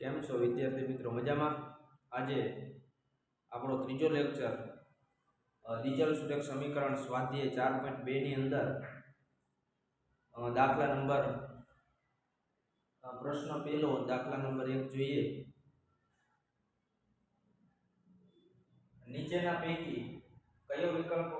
કેમ છો વિદ્યાર્થી મિત્રો? મજામાં? આજે આપણો ત્રીજો લેક્ચર ડીઝલ સુરેખ સમીકરણ સ્વાધ્યાય ચાર પોઈન્ટ બેની અંદર દાખલા નંબર પ્રશ્ન પહેલો, દાખલા નંબર એક જોઈએ. નીચેના પૈકી કયો વિકલ્પ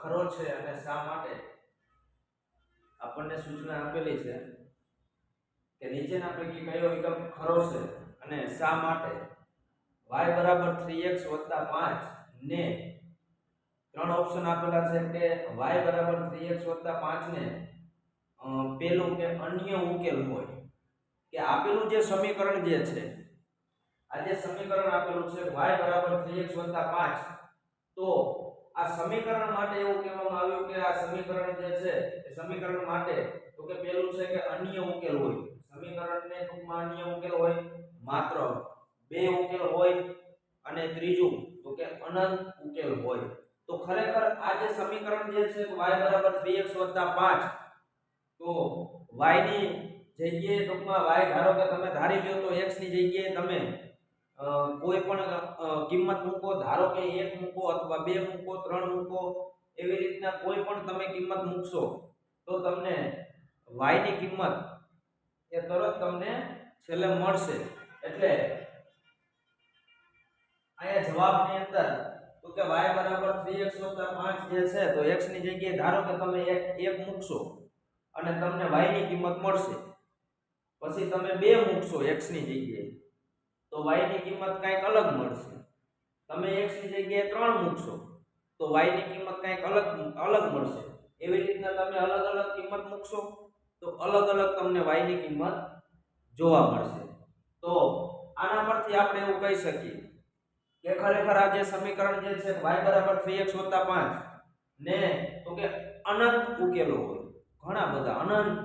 ખરો છે અને શા માટે? આપણને સૂચના આપેલી છે. કે નીચેના પૈકી કયો વિકલ્પ ખરો છે અને શા માટે? y બરાબર 3x 5 ને ત્રણ ઓપ્શન આપેલા છે કે y બરાબર 3x 5 ને પેલું કે અન્ય ઉકેલ હોય. કે આપેલું જે સમીકરણ જે છે, આ જે સમીકરણ આપેલું છે y બરાબર 3x 5 તો આ સમીકરણ માટે એવું કહેવામાં આવ્યું કે આ સમીકરણ જે છે એ સમીકરણ માટે, તો કે પેલું છે કે અન્ય ઉકેલ હોય. સમીકરણને ટૂંકમાં અન્ય ઉકેલ હોય, માત્ર બે ઉકેલ હોય અને ત્રીજું, તો કે અનંત ઉકેલ હોય. તો ખરેખર આ જે સમીકરણ જે છે, y બરાબર 3x 5 તો y ની જગ્યાએ ટૂંકમાં y ધારો કે તમે ધારી લ્યો તો x ની જગ્યાએ તમે કોઈ પણ કિંમત મૂકો, ધારો કે એક મૂકો અથવા બે મૂકો, ત્રણ મૂકો, એવી રીતના કોઈ પણ તમે કિંમત મૂકશો, તો તમને y ની કિંમત એ તરત તમને છેલ્લે મળશે. એટલે અહીંયા જવાબની અંદર તો કે y બરાબર 3x 5 જે છે, તો x ની જગ્યાએ ધારો કે તમે એક એક મૂકશો અને તમને y ની કિંમત મળશે. પછી તમે બે મૂકશો x ની જગ્યાએ, તો y ની કિંમત કંઈક અલગ મળશે. તમે x ની જગ્યાએ ત્રણ મૂકશો, તો y ની કિંમત કંઈક અલગ અલગ મળશે. એવી રીતના તમે અલગ અલગ કિંમત મૂકશો. તો અલગ અલગ તમને y ની કિંમત જોવા મળશે. તો આના પરથી આપણે એવું કહી શકીએ કે ખરેખર આ જે સમીકરણ જે છે y બરાબર 3x 5 ને તો કે અનંત ઉકેલો હોય. ઘણા બધા અનંત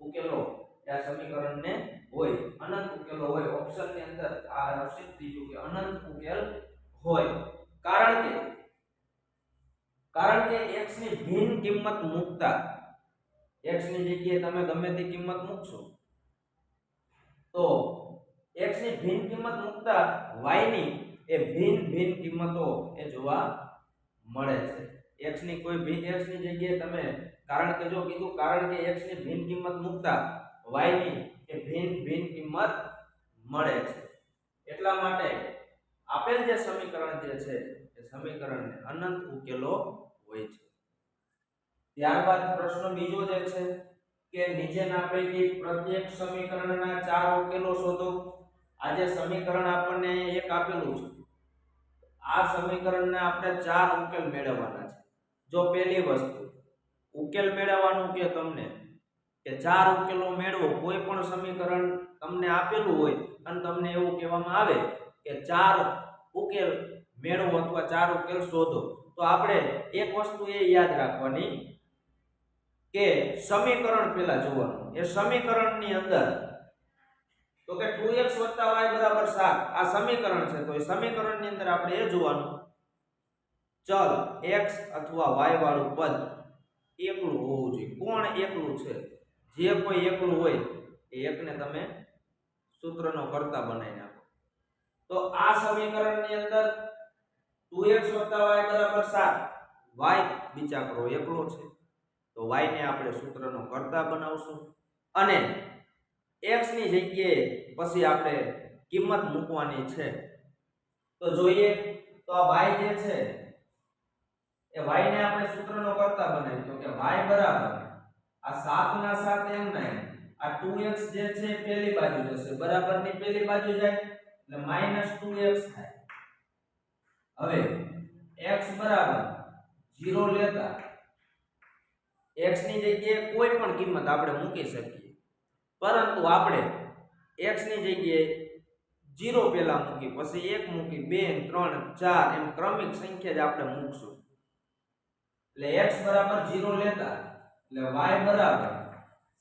ઉકેલો આ સમીકરણને હોય. અનંત ઉકેલો હોય ઓપ્શનની અંદર આ આવશે ત્રીજું કે અનંત ઉકેલ હોય. કારણ કે કારણ કે x ની ભિન્ન કિંમત મૂકતા x ની જગ્યાએ તમે ગમે તે કિંમત મૂકશો, તો x ની ભિન્ન કિંમત મૂકતા y ની એ ભિન્ન ભિન્ન કિંમતો એ જોવા મળે છે. x ની કોઈ ભિન્ન x ની જગ્યાએ તમે, કારણ કે જો કીધું, કારણ કે x ની ભિન્ન કિંમત મૂકતા y ની એ ભિન્ન ભિન્ન કિંમત મળે છે. એટલા માટે આપેલ જે સમીકરણ જે છે, એ સમીકરણને અનંત ઉકેલો હોય છે. ત્યારબાદ પ્રશ્ન બીજો જે છે કે નીચેના પૈકી પ્રત્યેક સમીકરણના ચાર ઉકેલો શોધો. આ જે સમીકરણ આપણને એક આપેલું છે. આ સમીકરણને આપણે ચાર ઉકેલ મેળવવાના છે. જો પહેલી વસ્તુ, ઉકેલ મેળવવાનું કે તમને કે ચાર ઉકેલો મેળવો, કોઈ પણ સમીકરણ તમને આપેલું હોય અને તમને એવું કહેવામાં આવે કે ચાર ઉકેલ મેળવો અથવા ચાર ઉકેલ શોધો, તો આપણે એક વસ્તુ એ યાદ રાખવાની કે સમીકરણ પેલા જોવાનું. એ સમીકરણની અંદર તો કે 2x y 7 આ સમીકરણ છે. તો એ સમીકરણની અંદર આપણે એ જોવાનું. ચલ x અથવા y વાળું પદ એકલું હોવું જોઈએ. કોણ એકલું છે? જે કોઈ એકલું હોય એ એકને તમે સૂત્રનો કર્તા બનાવી નાખો. તો આ સમીકરણની અંદર 2x y 7 y કરો એકલો છે. તો વાયને ને આપણે સૂત્રનો કર્તા બનાવશું. અને એક્સની જગ્યાએ પછી આપણે કિંમત મૂકવાની છે. તો જોઈએ, તો આ વાય જે છે, એ વાયને ને આપણે સૂત્રનો કરતા બનાવી તો કે વાય બરાબર આ 7 ના 7 એમ નહીં, આ 2x જે છે પેલી બાજુ જશે. બરાબરની પેલી બાજુ જાય, એટલે -2x થાય. હવે, x બરાબર 0 લેતા x ની જગ્યાએ કોઈ પણ કિંમત આપણે મૂકી શકીએ. પરંતુ આપણે x ની જગ્યાએ 0 પહેલા મૂકી પછી 1 મૂકી 2 3 4 એમ ક્રમિક સંખ્યા જ આપણે મૂકશું. એટલે x બરાબર 0 લેતા, એટલે y બરાબર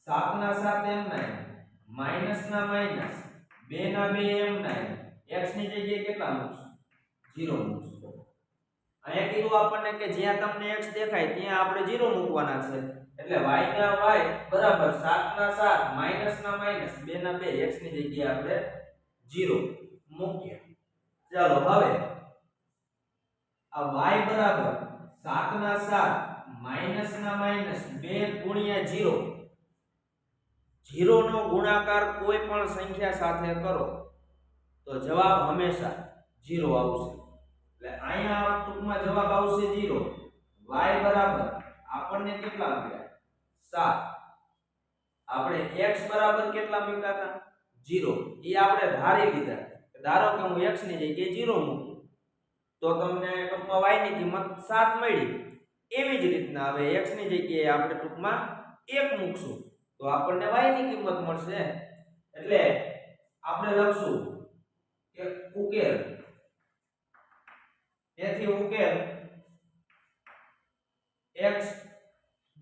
7 ના 7 એમ નહીં માઇનસ ના માઇનસ 2 ના 2 એમ નહીં x ની જગ્યાએ કેટલા મૂકશું? 0 મૂકશું. અહીંયા કીધું આપણને કે જ્યાં તમને x દેખાય, ત્યાં આપણે 0 મૂકવાના છે. એટલે y ના y બરાબર 7 ના 7 માઇનસ ના માઇનસ 2 ના 2 x ની જગ્યાએ આપણે જીરો મૂક્યા ચાલો હવે, આ y બરાબર 7 ના સાત, માઇનસ ના માઇનસ, બે ગુણ્યા જીરો જીરો નો ગુણાકાર કોઈ પણ સંખ્યા સાથે કરો, તો જવાબ હંમેશા જીરો આવશે. એટલે અહીંયા ટૂંકમાં જવાબ આવશે જીરો y બરાબર આપણને કેટલા મળ્યા? સાત. આપણે x બરાબર કેટલા મૂક્યા હતા? જીરો એ આપણે ધારી લીધા. ધારો કે હું x ની જગ્યાએ જીરો મૂકું, તો તમને ટૂંકમાં y ની કિંમત સાત મળી. એવી જ રીતના હવે x ની જગ્યાએ આપણે ટૂંકમાં એક મૂકશું. તો આપણને y ની કિંમત મળશે. એટલે આપણે લખશું કે ઉકેલ તેથી ઉકેલ x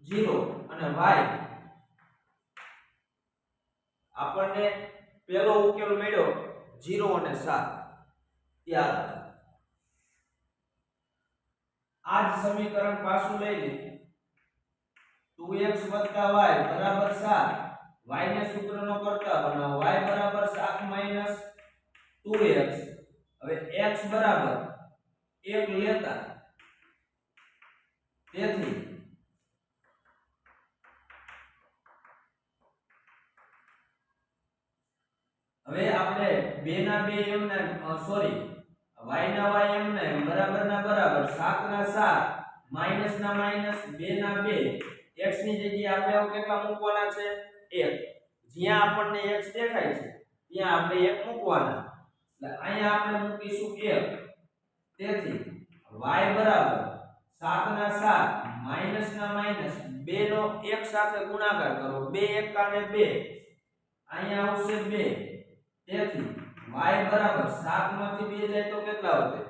0 અને y આપણને પહેલો ઉકેલ મળ્યો 0 અને 7 ત્યાર આ જ સમીકરણ પાછું લઈ લે. 2x y બરાબર 7 y ને સૂત્રનો કરતા બનાવો y બરાબર 7 2x હવે x બરાબર 1 લેતા તેથી હવે આપણે 2 ના 2 એમ ના સોરી y ના y એમ ના, બરાબર ના બરાબર 7 ના 7 માઇનસ ના માઇનસ 2 ના 2 x ની જગ્યાએ આપણે કેટલા મૂકવાના છે? 1 જ્યાં આપણને x દેખાય છે, ત્યાં આપણે 1 મૂકવાના. એટલે અહીંયા આપણે મૂકીશું 1 તેથી y બરાબર 7 ના 7 માઇનસ ના માઇનસ 2 નો 1 સાથે ગુણાકાર કરો. 2 એકાને 2 અહીંયા આવશે 2 તેથી y બરાબર 7 માંથી 2 જાય તો કેટલા વધે?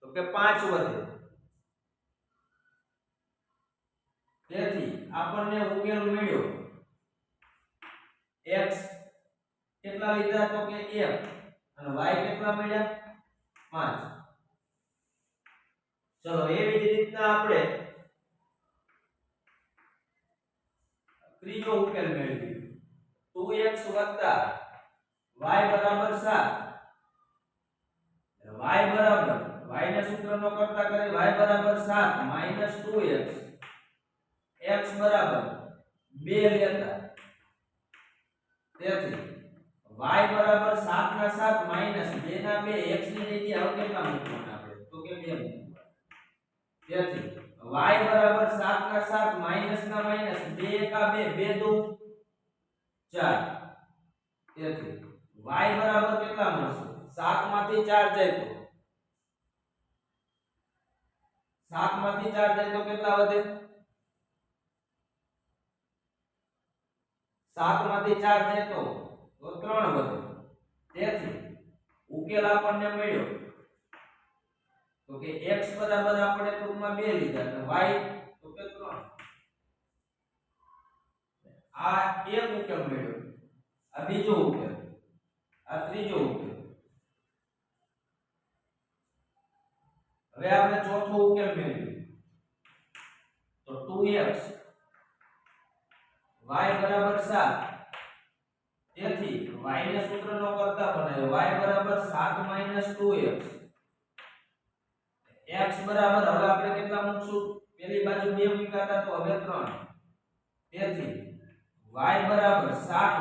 તો કે 5 વધે. તેથી આપણને ઉકેલ મળ્યો. x કેટલા લીધા તો કે 1 અને y કેટલા મળ્યા? 5 ચલો એવી જ રીતના આપણે ત્રીજો ઉકેલ મેળવીએ. 2x y બરાબર 7 y બરાબર y ને સૂત્રનો કરતા કરી y બરાબર 7 માઇનસ 2x x બરાબર 2 લેતા. તેથી y બરાબર 7 ના 7 માઇનસ 2 ના 2 x ની જગ્યાએ હવે કેટલા મૂકવાના આપણે. તો કે 2 મૂકવાના. તેથી y બરાબર 7 ના 7 માઇનસ ના માઇનસ 2 એકા 2 2 દુ 4 તેથી y બરાબર કેટલા મળશે? 7 માંથી 4 જાય તો? 7 માંથી 4 જાય તો કેટલા વધે? 7 માંથી 4 જાય તો તો 3 વધે. તેથી ઉકેલ આપણને મળ્યો. તો કે x બરાબર આપણે ટૂંકમાં 2 લીધા અને y તો કે 3 આ એક ઉકેલ મળ્યો. આ બીજો ઉકેલ. આ ત્રીજો ઉકેલ. હવે આપણે ચોથો ઉકેલ મેળવીએ તો 2x y બરાબર 7 તેથી y ને સૂત્રનો કરતા બનાવ્યો. y બરાબર 7 2x x બરાબર, હવે આપણે કેટલા મૂકશું? પેલી બાજુ 2 મૂક્યા તો હવે 3 તેથી, y બરાબર 7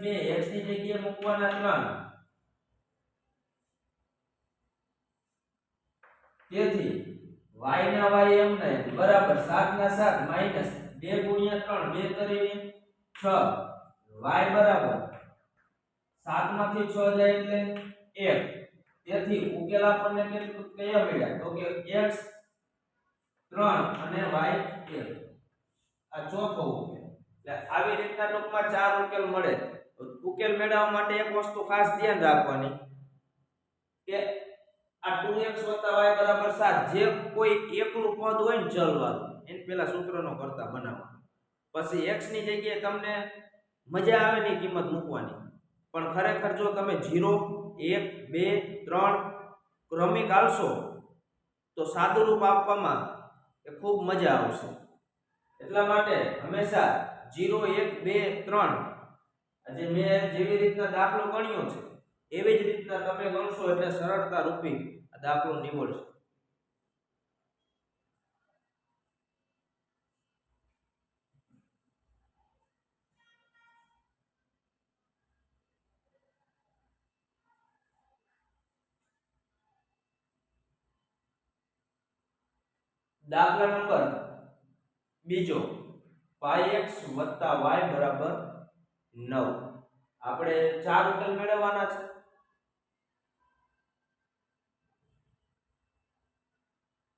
2 x ની જગ્યાએ મૂકવાના 3 તેથી, y ના y એમ ને બરાબર 7 ના 7 માઇનસ 2 ગુણ્યા 3 2 તરીને 6 y બરાબર 7 માંથી 6 જાય એટલે 1 તેથી ઉકેલ આપણને કેટલું કયા મળ્યા તો કે x 3 અને y 1 આ ચોથો ઉકેલ. એટલે આવી રીતના ટૂંકમાં ચાર ઉકેલ મળે. ઉકેલ મેળવવા માટે એક વસ્તુ ખાસ ધ્યાન રાખવાની કે આ 2x y બરાબર 7 જે કોઈ એકલું પદ હોય ને ચલવાનું. એને પેલા સૂત્રનો કરતા બનાવવાનો. પછી x ની જગ્યાએ તમને મજા આવે ની કિંમત મૂકવાની. પણ ખરેખર જો તમે 0 1 2 3 ક્રમિક આવશો તો સાદુરૂપ આપવામાં એ ખૂબ મજા આવશે. એટલા માટે હંમેશા 0 1 2 3 આજે મેં જેવી રીતના દાખલો ગણ્યો છે, એવી જ રીતના તમે ગણશો એટલે સરળતા રૂપી આ દાખલો નીવડશે. દાખલા નંબર બીજો. x વત્તા y બરાબર 9 આપણે ચાર ઉકેલ મેળવવાના છે.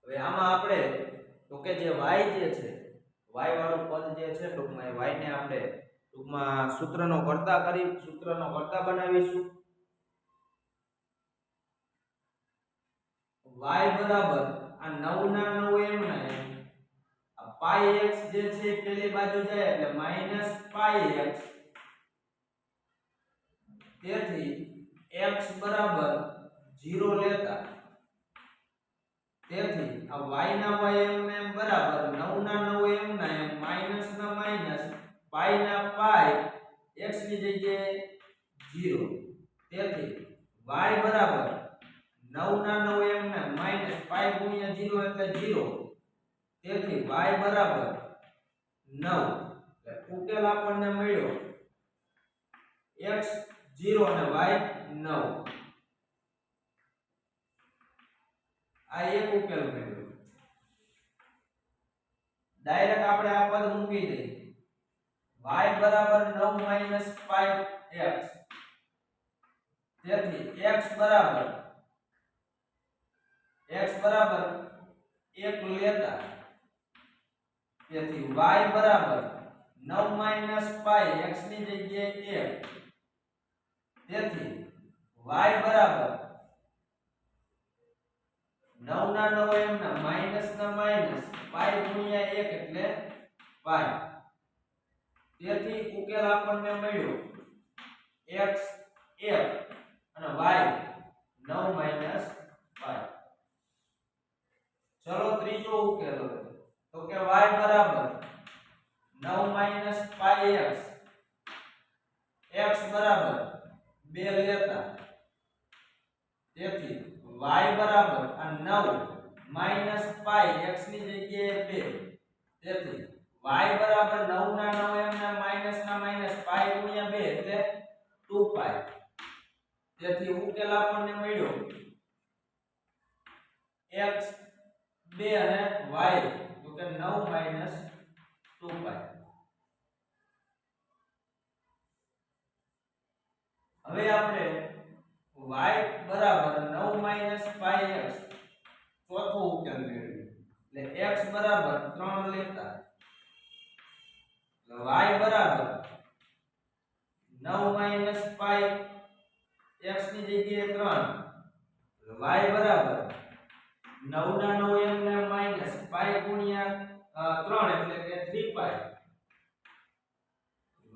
હવે આમાં આપણે, તો કે જે y જે છે, y વાળું પદ જે છે, ટૂંકમાં એ y ને આપણે ટૂંકમાં સૂત્રનો કર્તા કરી, સૂત્રનો કર્તા બનાવીશું. y બરાબર આ 9 ના 9 એમ ના એમ આ પાઈ x જે છે એ પેલી બાજુ જાય એટલે માઇનસ પાઈ x તેથી x બરાબર 0 લેતા. તેથી આ y ના y એમ ને એમ બરાબર 9 ના 9 એમ ના એમ માઇનસ ના માઇનસ પાઈ ના પાઈ x ની જગ્યાએ 0 તેથી y બરાબર 9 ના 9 એમ ને માઇનસ પાઈ ગુણ્યા 0 એટલે 0 તેથી y બરાબર 9 એટલે ઉકેલ આપણને મળ્યો. x 0 અને y 9 આ એક ઉકેલ મળ્યો. ડાયરેક્ટ આપણે આ પદ મૂકી દઈએ. y બરાબર 9 5x તેથી x બરાબર x બરાબર 1 લેતા. તેથી y બરાબર 9 5 x ની જગ્યાએ 1 તેથી y બરાબર 9 ના 9 એમ ના માઇનસ ના માઇનસ પાઈ ગુણ્યા 1 એટલે પાઈ. તેથી ઉકેલ આપણને મળ્યો x 1 અને y 9 માઇનસ ચલો ત્રીજો ઉકેલ હવે તો કે y બરાબર 9 માઇનસ પાઈ x. x બરાબર 2 લેતા. તેથી y બરાબર આ 9 માઇનસ પાઈ x ની જગ્યાએ 2 તેથી y બરાબર 9 ના 9 એમ ના માઇનસ ના માઇનસ પાઈ ગુણ્યા 2 એટલે 2 પાઈ તેથી ઉકેલ આપણને મળ્યો. x 2 અને y તો કે 9 માઇનસ 2 પાઈ હવે આપણે y બરાબર 9 માઇનસ પાઈ x ચોથો ઉકેલ મેળવ્યો એટલે x બરાબર 3 લેતા એટલે y બરાબર 9 માઇનસ પાઈ x ની જગ્યાએ 3 એટલે y બરાબર 9 ના 9 એમ ને માઇનસ પાઈ ગુણ્યા 3 એટલે કે 3 પાઈ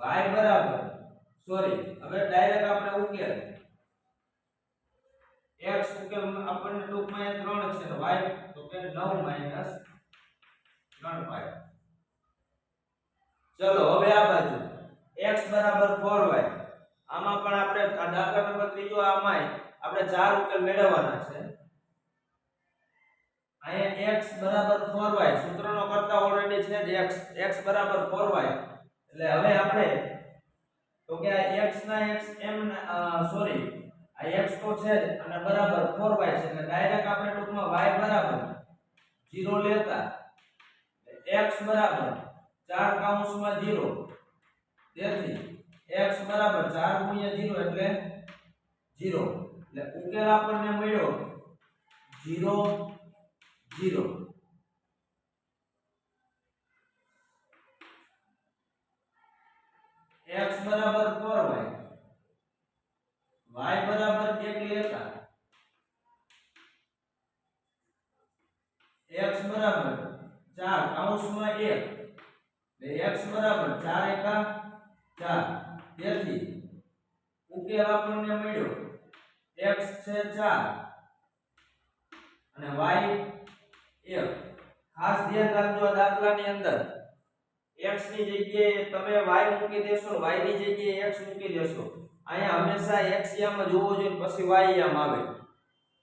y બરાબર. સોરી હવે ડાયરેક્ટ આપણે ઉકેલ. X ઉકેલ આપણને ટૂંકમાં 3 છે y તો કે 9 માઇનસ 3 પાઈ ચલો, હવે આ બાજુ. X બરાબર 4y આમાં પણ આપણે દાખલા નંબર ત્રીજો આમાંય આપણે ચાર ઉકેલ મેળવવાના છે. અહીંયા x બરાબર 4y સૂત્રનો કરતા ઓલરેડી છે જ x. x બરાબર 4y એટલે હવે આપણે, તો કે આ x ના x m સોરી આ x તો છે અને બરાબર 4y છે. એટલે ડાયરેક્ટ આપણે ટૂંકમાં y બરાબર 0 લેતા x બરાબર 4 કૌંસમાં 0 તેથી x બરાબર 4 ગુણ્યા 0 એટલે 0 એટલે ઉકેલ આપણને મળ્યો 0 0 x બરાબર 4y y બરાબર 1 લેતા. x બરાબર 4 કૌંસમાં 1 એટલે x બરાબર 4 એકા 4 તેથી ઉકેલ આપણને મળ્યો. x છે 4 અને y 1 ખાસ ધ્યાન રાખજો આ દાખલાની અંદર. X ની જગ્યાએ તમે y મૂકી દેશો, y ની જગ્યાએ x મૂકી દેશો. અહીંયા હંમેશા x યામ જ હોવો જોઈએ પછી y યામ આવે.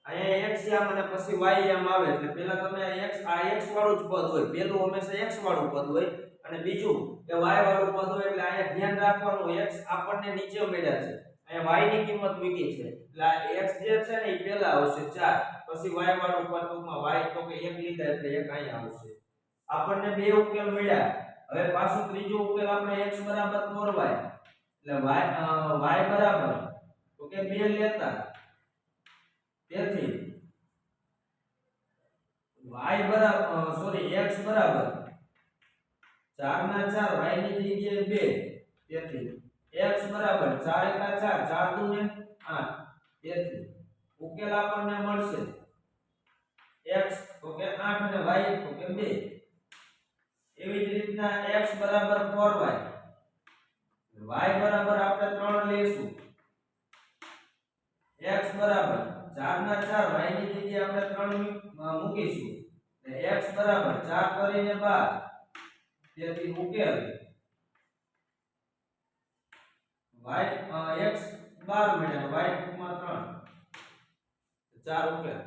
અહીંયા x યામ અને પછી y યામ આવે એટલે પહેલા તમે x, આ x વાળું જ પદ હોય. પહેલું હંમેશા x વાળું પદ હોય અને બીજું કે y વાળું પદ હોય એટલે અહીંયા ધ્યાન રાખવાનું x આપણને નીચે મળ્યા છે. અહીંયા y ની કિંમત મૂકી છે. એટલે આ x જે છે ને એ પહેલા આવશે 4 પછી y વાળું પદ ટૂંકમાં y તો કે 1 લીધા એટલે 1 અહીંયા આવશે. આપણને બે ઉકેલ મળ્યા. હવે પાછું ત્રીજો ઉકેલ આપણે x બરાબર 4y એટલે y અ, y બરાબર. તો કે 2 લેતા. તેથી y બરાબર સોરી x બરાબર. 4 ના 4 y ની જગ્યાએ 2 તેથી x બરાબર 4 એકા 4 4 દુ ને 8 તેથી ઉકેલ આપણને મળશે. x તો કે 8 અને y તો કે 2 એવી જ રીતના x બરાબર 4y y બરાબર આપણે 3 લઈશું. x બરાબર 4 ના 4 y ની જગ્યાએ આપણે 3 મૂકીશું. એટલે x બરાબર 4 કરીને 12 તેથી ઉકેલ y x 12 મળ્યા. y ટૂંકમાં 3 ચાર ઉકેલ